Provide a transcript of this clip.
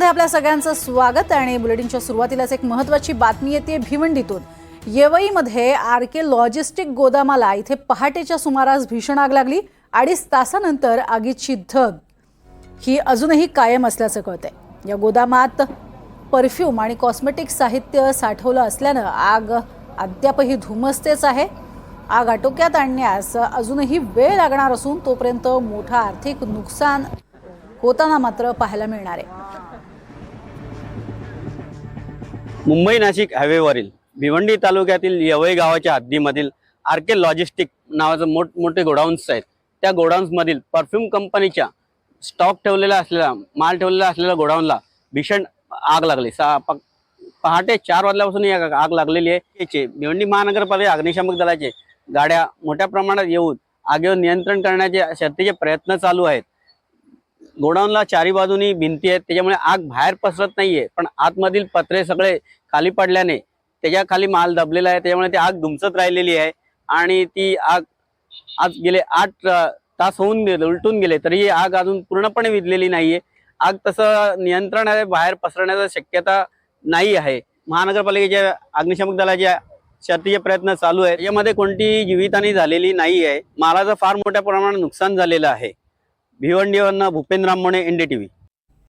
बुलेटिनमध्ये आपल्या सगळ्यांचं स्वागत आणि बुलेटिनच्या सुरुवातीलाच एक महत्वाची बातमी येते भिवंडीतून. येवईमध्ये आर के लॉजिस्टिक गोदामाला इथे पहाटेच्या सुमारास भीषण आग लागली अडीच तासानंतर आगीची धग. ही अजूनही कायम असल्याचं कळतंय. या गोदामात परफ्यूम आणि कॉस्मेटिक साहित्य साठवलं असल्यानं आग अद्यापही धुमसतेच आहे. आग आटोक्यात आणण्यास अजूनही वेळ लागणार असून तोपर्यंत मोठं आर्थिक नुकसान होताना मात्र पाहायला मिळणार आहे. मुंबई नाशिक हायवेवरील भिवंडी तालुक्यातील यवई गावाच्या हद्दीमधील आर के लॉजिस्टिक नावाचं मोठमोठे गोडाऊन्स आहेत. त्या गोडाऊन्समधील परफ्यूम कंपनीच्या स्टॉक ठेवलेला असलेला माल ठेवलेला असलेल्या गोडाऊनला भीषण आग लागली. सा पहाटे चार वाजल्यापासून ही आग आग लागलेली आहे. याचे भिवंडी महानगरपालिका अग्निशामक दलाचे गाड्या मोठ्या प्रमाणात येऊन आगीवर नियंत्रण करण्याचे शर्तीचे प्रयत्न चालू आहेत. गोडाऊनला चारी बाजूनी भिंती आहेत त्याच्यामुळे आग बाहेर पसरत नाहीये. पण आतमधील पत्रे सगळे खाली पडल्याने त्याच्याखाली माल दबलेला आहे त्याच्यामुळे ती आग दुमसत राहिलेली आहे. आणि ती आग आज गेले आठ तास होऊन गेले उलटून गेले तरी आग अजून पूर्णपणे विझलेली नाहीये. आग तसं नियंत्रण आहे बाहेर पसरण्याची शक्यता नाही आहे. महानगरपालिकेच्या अग्निशामक दलाच्या शर्तीचे प्रयत्न चालू आहेत. यामध्ये कोणतीही जीवितहानी झालेली नाही आहे मालाचं फार मोठ्या प्रमाणात नुकसान झालेलं आहे. भिवंडीवरनं भूपेंद्र आंबोणे व्ही.